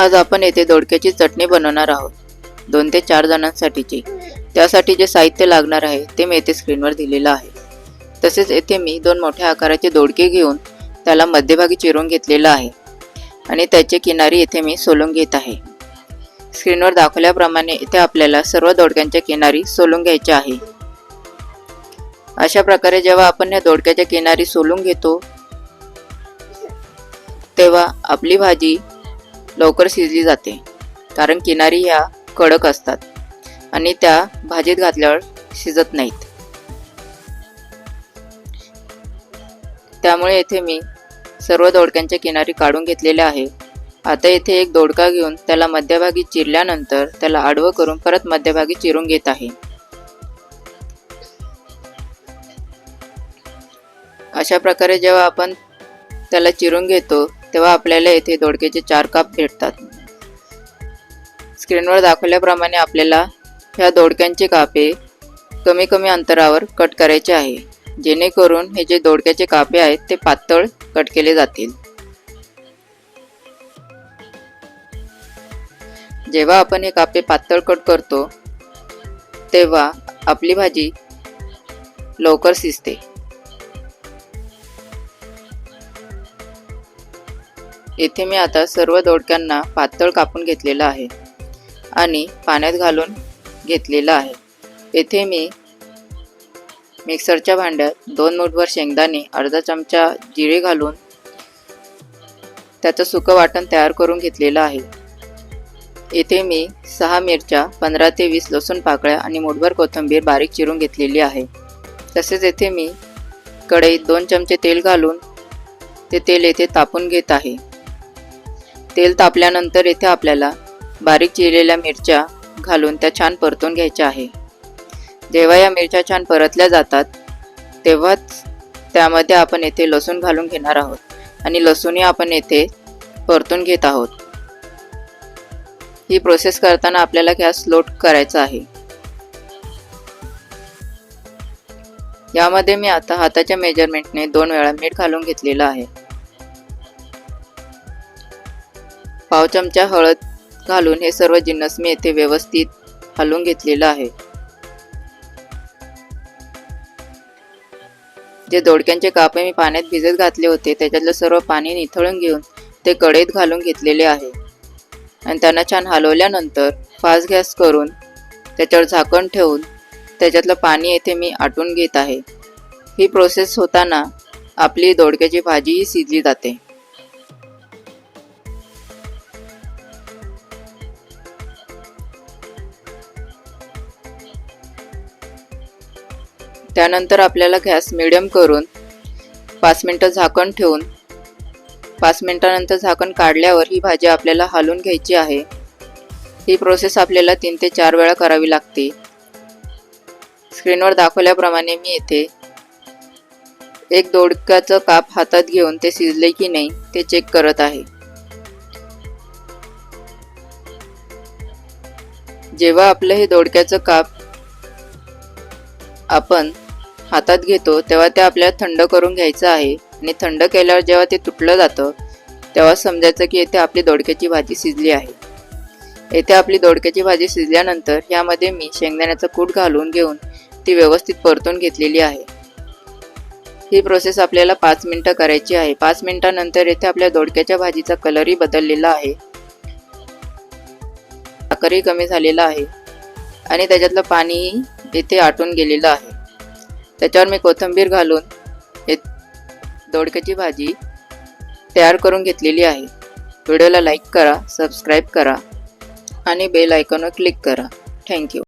आज आपण येथे दोडक्याची चटणी बनवणार आहोत. दोन ते चार जणांसाठीची. त्यासाठी जे साहित्य लागणार आहे ते मी येथे स्क्रीनवर दिलेलं आहे. तसेच येथे मी दोन मोठ्या आकाराचे दोडके घेऊन त्याला मध्यभागी चिरून घेतलेलं आहे. आणि त्याचे किनारी येथे मी सोलून घेत आहे. स्क्रीनवर दाखवल्याप्रमाणे इथे आपल्याला सर्व दोडक्यांच्या किनारी सोलून घ्यायच्या आहे. अशा प्रकारे जेव्हा आपण या दोडक्याच्या किनारी सोलून घेतो तेव्हा आपली भाजी लवकर शिजली जाते कारण किनारी ह्या कडक असतात आणि त्या भाजीत घातल्यावर शिजत नाहीत. त्यामुळे येथे मी सर्व दोडक्यांच्या किनारी काढून घेतलेल्या आहे. आता येथे एक दोडका घेऊन त्याला मध्यभागी चिरल्यानंतर त्याला आडवं करून परत मध्यभागी चिरून घेत आहे. अशा प्रकारे जेव्हा आपण त्याला चिरून घेतो तेव्हा आपल्याला येथे दोडक्याचे चार काप भेटतात. स्क्रीनवर दाखवल्याप्रमाणे आपल्याला ह्या दोडक्यांचे कापे कमी कमी अंतरावर कट करायचे आहे. जेणेकरून हे जे दोडक्याचे कापे आहेत ते पातळ कट केले जातील. जेव्हा आपण हे कापे पातळ कट करतो तेव्हा आपली भाजी लवकर शिजते. येथे मी आता सर्व दोडक्यांना पातळ कापून घेतलेलं आहे आणि पाण्यात घालून घेतलेलं आहे. येथे मी मिक्सरच्या भांड्यात दोन मुठभर शेंगदाणे अर्धा चमचा जिरे घालून त्याचं सुकं वाटण तयार करून घेतलेलं आहे. येथे मी सहा मिरच्या पंधरा ते वीस लसूण पाकळ्या आणि मुठभर कोथिंबीर बारीक चिरून घेतलेली आहे. तसेच येथे मी कढईत दोन चमचे तेल घालून ते तेल येथे तापून घेत आहे. तेल तापल्यानंतर येथे आपल्याला बारीक चिरलेल्या मिरच्या घालून त्या छान परतून घ्यायच्या आहे. जेव्हा या मिरच्या छान परतल्या जातात तेव्हाच त्यामध्ये आपण येथे लसूण घालून घेणार आहोत आणि लसूणही आपण येथे परतून घेत आहोत. ही प्रोसेस करताना आपल्याला गॅस स्लोट करायचा आहे. यामध्ये मी आता हाताच्या मेजरमेंटने दोन वेळा मीठ घालून घेतलेलं आहे. पाव चमचा हळद घालून हे सर्व जिन्नस मी येथे व्यवस्थित हलवून घेतलेलं आहे. जे दोडक्यांचे कापे मी पाण्यात भिजत घातले होते त्याच्यातलं सर्व पाणी निथळून घेऊन ते कढईत घालून घेतलेले आहे. आणि त्यांना छान हलवल्यानंतर फास्ट गॅस करून त्याच्यावर झाकण ठेवून त्याच्यातलं पाणी येथे मी आटून घेत आहे. ही प्रोसेस होताना आपली दोडक्याची भाजीही शिजली जाते. त्यानंतर आपल्याला गॅस मिडियम करून पाच मिनटं झाकण ठेवून पाच मिनटानंतर झाकण काढल्यावर ही भाजी आपल्याला हालून घ्यायची आहे. ही प्रोसेस आपल्याला तीन ते चार वेळा करावी लागते. स्क्रीनवर दाखवल्याप्रमाणे मी येथे एक दोडक्याचं काप हातात घेऊन ते शिजले की नाही ते चेक करत आहे. जेव्हा आपलं हे दोडक्याचं काप आपण हातात घेतो तेव्हा ते आपल्याला थंड करून घ्यायचं आहे. आणि थंड केल्यावर जेव्हा ते तुटलं जातं तेव्हा समजायचं की येथे आपली दोडक्याची भाजी शिजली आहे. येथे आपली दोडक्याची भाजी शिजल्यानंतर यामध्ये मी शेंगदाण्याचं कूट घालून घेऊन ती व्यवस्थित परतून घेतलेली आहे. ही प्रोसेस आपल्याला पाच मिनटं करायची आहे. पाच मिनटानंतर येथे आपल्या दोडक्याच्या भाजीचा कलरही बदललेला आहे. साखरही कमी झालेला आहे. आणि त्याच्यातलं पाणीही इथे आटून गेलेलं आहे. त्याच्यावर मी कोथिंबीर घालून हे दोडक्याची भाजी तयार करून घेतलेली आहे. व्हिडिओला लाईक करा सबस्क्राईब करा आणि बेल आयकॉनवर क्लिक करा. थँक्यू.